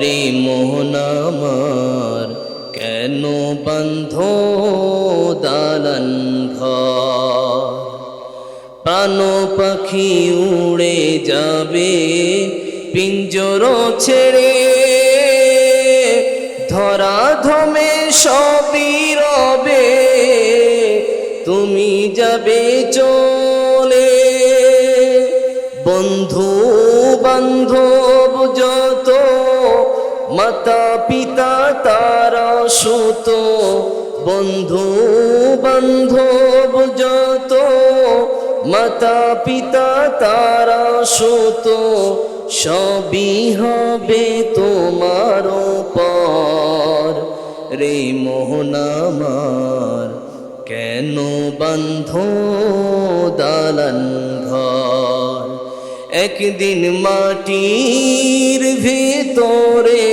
রে মোহনামার কেন বন্ধ দালান ঘর? পাখি উড়ে যাবে, পিঞ্জর ছেড়ে। ধরা ধমে সবই রবে, তুমি যাবে চলে বন্ধু বান্ধব যত মাতা পিতা তারা সুত বন্ধু বান্ধব যত মাতা পিতা তারা সুত, সবই হবে তোমার পর রে মোহনামার কেন বন্ধ দালান ঘর? একদিন মাটির ভিতরে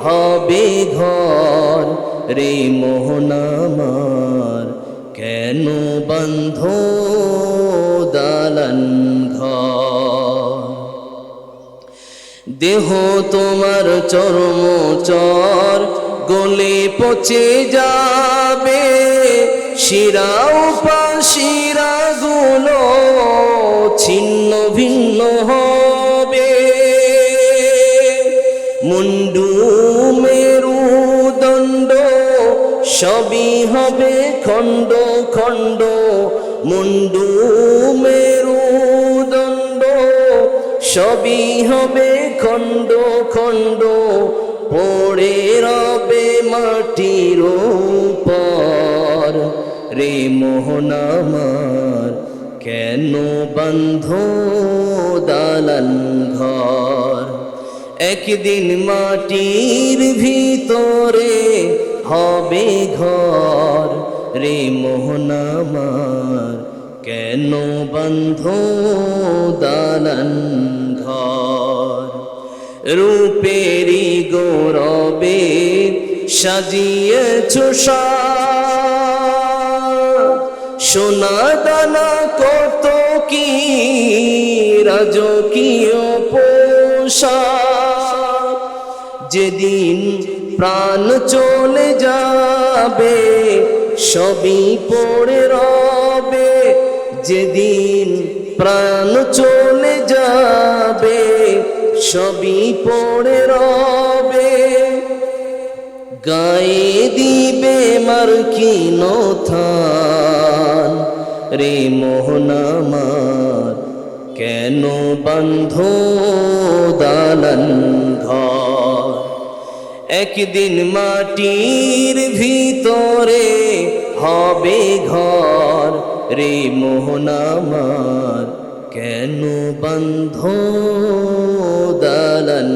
হবে ঘর। রে মোহনামার কেন বন্ধ দালান ঘর? দেহ তোমার চরম চর, গলে পচে যাবে শিরা শিরা সবই হবে খণ্ড খণ্ড মুন্ডু মেরু দণ্ড সবই হবে খণ্ড খণ্ড, পড়ে রবে মাটির উপর। রে মোহনামার কেন বন্ধ দালান ঘর? একদিন মাটির ভিতরে হবে ঘর রে মোহনামার কেন বন্ধ দালান ঘর? রূপেরি গৌরবে সাজিয়েছ সোনা দানা কত কি রাজকীয় পোশাক? যেদিন প্রাণ চলে যাবে, সবই পড়ে রবে। যেদিন প্রাণ চলে যাবে, সবই পড়ে রবে। গায়ে দিবে মার কি থান, রে মোহনামার কেন বন্ধ দালান ঘর? একদিন মাটির ভিতরে হবে ঘর। রে মোহনামার কেন বন্ধ দালান